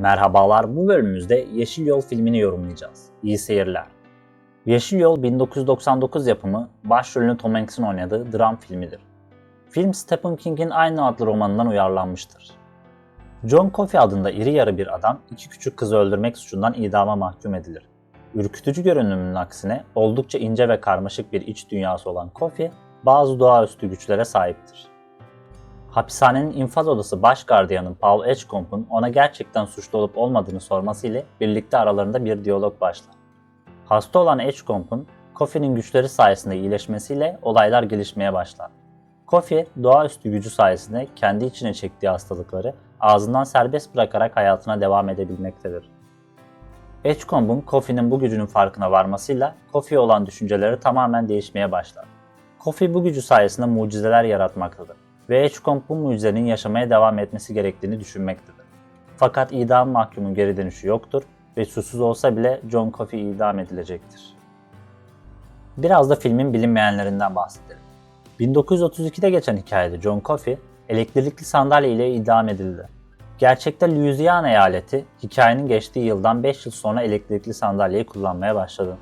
Merhabalar, bu bölümümüzde Yeşil Yol filmini yorumlayacağız. İyi seyirler. Yeşil Yol 1999 yapımı, başrolünü Tom Hanks'in oynadığı dram filmidir. Film Stephen King'in aynı adlı romanından uyarlanmıştır. John Coffey adında iri yarı bir adam iki küçük kızı öldürmek suçundan idama mahkum edilir. Ürkütücü görünümünün aksine oldukça ince ve karmaşık bir iç dünyası olan Coffey, bazı doğaüstü güçlere sahiptir. Hapishanenin infaz odası baş gardiyanı Paul Edgecomb'un ona gerçekten suçlu olup olmadığını sorması ile birlikte aralarında bir diyalog başlar. Hasta olan Edgecombe'un Coffey'nin güçleri sayesinde iyileşmesiyle olaylar gelişmeye başlar. Coffey, doğaüstü gücü sayesinde kendi içine çektiği hastalıkları ağzından serbest bırakarak hayatına devam edebilmektedir. Edgecombe'un Coffey'nin bu gücünün farkına varmasıyla Coffey'e olan düşünceleri tamamen değişmeye başlar. Coffey bu gücü sayesinde mucizeler yaratmaktadır ve Edgecombe bu mucizenin yaşamaya devam etmesi gerektiğini düşünmektedir. Fakat idam mahkumun geri dönüşü yoktur ve suçsuz olsa bile John Coffey idam edilecektir. Biraz da filmin bilinmeyenlerinden bahsedelim. 1932'de geçen hikayede John Coffey elektrikli sandalye ile idam edildi. Gerçekte Louisiana eyaleti hikayenin geçtiği yıldan 5 yıl sonra elektrikli sandalyeyi kullanmaya başladı.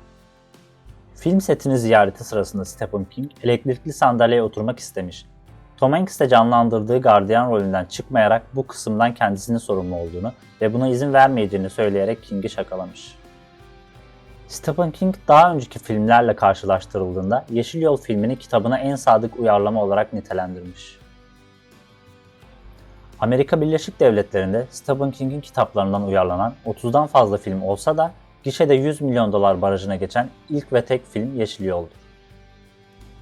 Film setini ziyareti sırasında Stephen King elektrikli sandalyeye oturmak istemiş. Tom Hanks de canlandırdığı gardiyan rolünden çıkmayarak bu kısımdan kendisinin sorumlu olduğunu ve buna izin vermeyeceğini söyleyerek King'i şakalamış. Stephen King daha önceki filmlerle karşılaştırıldığında Yeşil Yol filmini kitabına en sadık uyarlama olarak nitelendirmiş. Amerika Birleşik Devletleri'nde Stephen King'in kitaplarından uyarlanan 30'dan fazla film olsa da gişede 100 milyon dolar barajına geçen ilk ve tek film Yeşil Yol'dur.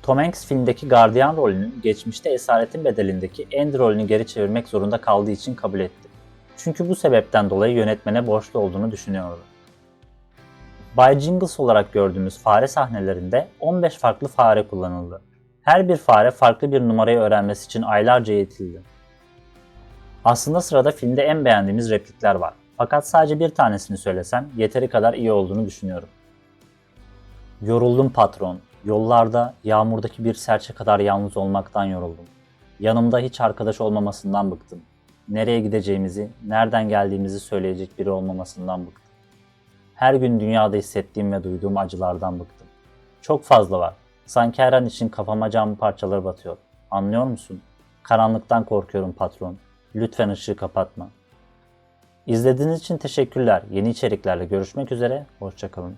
Tom Hanks filmdeki gardiyan rolünün geçmişte Esaretin Bedeli'ndeki Andy rolünü geri çevirmek zorunda kaldığı için kabul etti. Çünkü bu sebepten dolayı yönetmene borçlu olduğunu düşünüyordu. Bay Jingles olarak gördüğümüz fare sahnelerinde 15 farklı fare kullanıldı. Her bir fare farklı bir numarayı öğrenmesi için aylarca eğitildi. Aslında sırada filmde en beğendiğimiz replikler var. Fakat sadece bir tanesini söylesem yeteri kadar iyi olduğunu düşünüyorum. Yoruldum patron. Yollarda, yağmurdaki bir serçe kadar yalnız olmaktan yoruldum. Yanımda hiç arkadaş olmamasından bıktım. Nereye gideceğimizi, nereden geldiğimizi söyleyecek biri olmamasından bıktım. Her gün dünyada hissettiğim ve duyduğum acılardan bıktım. Çok fazla var. Sanki her an için kafama cam parçaları batıyor. Anlıyor musun? Karanlıktan korkuyorum patron. Lütfen ışığı kapatma. İzlediğiniz için teşekkürler. Yeni içeriklerle görüşmek üzere. Hoşçakalın.